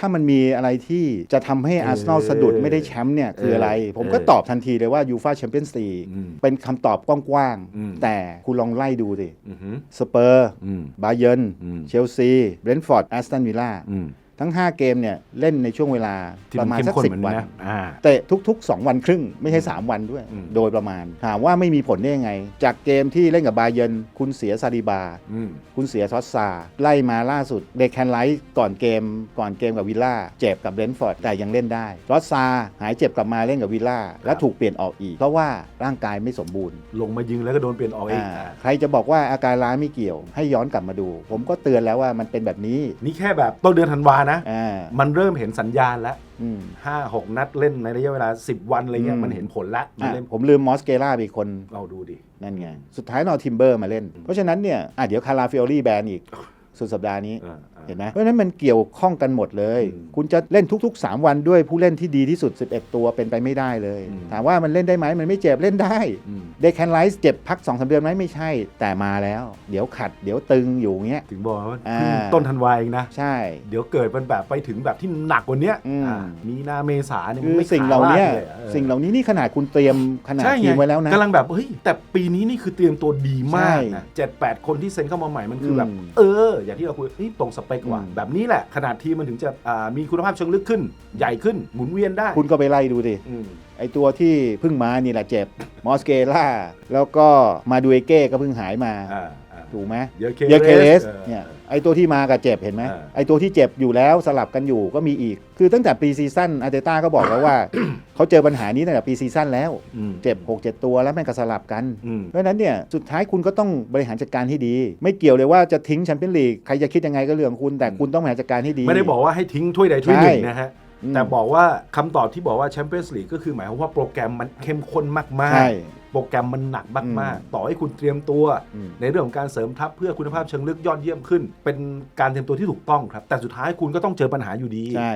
ถ้ามันมีอะไรที่จะทำให้อาร์เซนอลสะดุดไม่ได้แชมป์เนี่ยคืออะไร ผมก็ตอบทันทีเลยว่ายูฟาแชมเปี้ยนส์ลีกอืมเป็นคำตอบกว้างอืม ๆ แต่คุณลองไล่ดูสิ อือหือ สเปอร์ อืมบาเยิร์นอืม เชลซี เบรนท์ฟอร์ด แอสตันวิลล่า อืม ทั้ง 5 เกมเนี่ยเล่นในช่วงเวลาที่ประมันมาณเข้มสักข้นสิเหบมือนวันนะอ่าเตะทุก ๆ 2 วันครึ่ง ไม่ใช่ 3 วันด้วยอืมโดยประมาณ ถามว่าไม่มีผลได้ยังไง จากเกมที่เล่นกับบาเยิร์นคุณเสียซาดิบาอืมคุณเสียทอสซา ไล่มาล่าสุดเดคแคนไลท์ก่อนเกมก่อนเกมกับวิลล่าเจ็บกับเบรนท์ฟอร์ดแต่ยังเล่นได้ทอสซาหายเจ็บกลับมาเล่นกับวิลล่าและถูกเปลี่ยนออกอีก เพราะว่าร่างกายไม่สมบูรณ์ ลงมายิงแล้วก็โดนเปลี่ยนออกเองอ่าอ่าใครจะบอกว่าอาการล้าไม่เกี่ยวให้ย้อนกลับมาดู ผมก็เตือนแล้วว่ามันเป็นแบบนี้นี่แค่แบบต้นเดือนธันวานะอ่ามันเริ่มเห็นสัญญาณแล้วอืมห้าหกนัดเล่นในระยะเวลา 10 วันอะไรเงี้อืยมมันเห็นผลแล้วมันอะเล่นผมลืมมอสเกล่าไปอีกคน เราดูดิ นั่นไง สุดท้ายเราทิมเบอร์มาเล่น เพราะฉะนั้นเนี่ยอะเดี๋ยวคาราฟิโอลี่แบนอีก สุดสัปดาห์นี้ อ่าอ่า เห็นไหมเพราะฉะนั้นมันเกี่ยวข้องกันหมดเลยอืมคุณจะเล่นทุก ๆ 3 วันด้วยผู้เล่นที่ดีที่สุด 11 ตัวเป็นไปไม่ได้เลยอืมถามว่ามันเล่นได้ไหมมันไม่เจ็บเล่นได้อืมเดคแคนไลท์เจ็บพัก2อสเดือนไหมไม่ใช่ แต่มาแล้ว เดี๋ยวขัดเดี๋ยวตึงอยู่เงี้ยถึงบอกว่าอ่าเพิ่งต้นธันวาเองนะใช่ เดี๋ยวเกิดมันแบบไปถึงแบบที่หนักกว่าเนี้ยอืมอ่ามีนาเมษาเนี่ยคืมันอไม่สิ่งเหล่าขลเนี้ดยลยอะออสิ่งเหล่านี้นี่ขนาดคุณเตรียมขนาดใช่ทีมไว้แล้วนะกำลังแบบเฮ้ยแต่ปีนี้นี่คือเตรียมตัวดีมากใช่นะเจ็ดแปดคนที่เซ็นเข้ามาใหม่มันคืออมแบบเออ อย่างที่เราคุยเฮ้ยตรงสเปคว่ะอืมแบบนี้แหละ ขนาดทีมมันถึงจะอ่ามีคุณภาพเชิงลึกขึ้น ใหญ่ขึ้นหมุนเวียนได้ คุณก็ไปไล่ดูดิอืมไอตัวที่เพิ่งมานี่แหละเจ็บ มอสเกล่าแล้วก็มาดูเอเก้ก็เพิ่งหายมาอ่าอ่า ถูกไหมเยอะเคเยอะเคเลสออเนี่ยไอตัวที่มากับเจ็บเห็นไหมอ่าไอตัวที่เจ็บอยู่แล้วสลับกันอยู่ก็มีอีก คือตั้งแต่ปีซีซั่นอาร์เตต้าก็บอกแล้วว่า เขาเจอปัญหานี้ตั้งแต่ปีซีซั่นแล้วอืมเจ็บ6 7 ตัวแล้วแม่งก็สลับกันอืมเพราะฉะนั้นเนี่ยสุดท้ายคุณก็ต้องบริหารจัดการให้ดี ไม่เกี่ยวเลยว่าจะทิ้งแชมเปี้ยนลีกใครจะคิดยังไงก็เรื่องของคุณแต่คุณต้องบริหารจัดการให้ดี ไม่ได้บอกว่าให้ทิ้งถ้วยใดถ้วยหนึ่งใช่นะฮะอืม แต่บอกว่าคำตอบที่บอกว่าแชมเปี้ยนส์ลีกก็คือหมายความว่าโปรแกรมมันเข้มข้นมากใช่ๆโปรแกรมมันหนักมากอืมๆต่อให้คุณเตรียมตัวอืมในเรื่องของการเสริมทัพเพื่อคุณภาพเชิงลึกยอดเยี่ยมขึ้น เป็นการเตรียมตัวที่ถูกต้องครับ แต่สุดท้ายคุณก็ต้องเจอปัญหาอยู่ดีใช่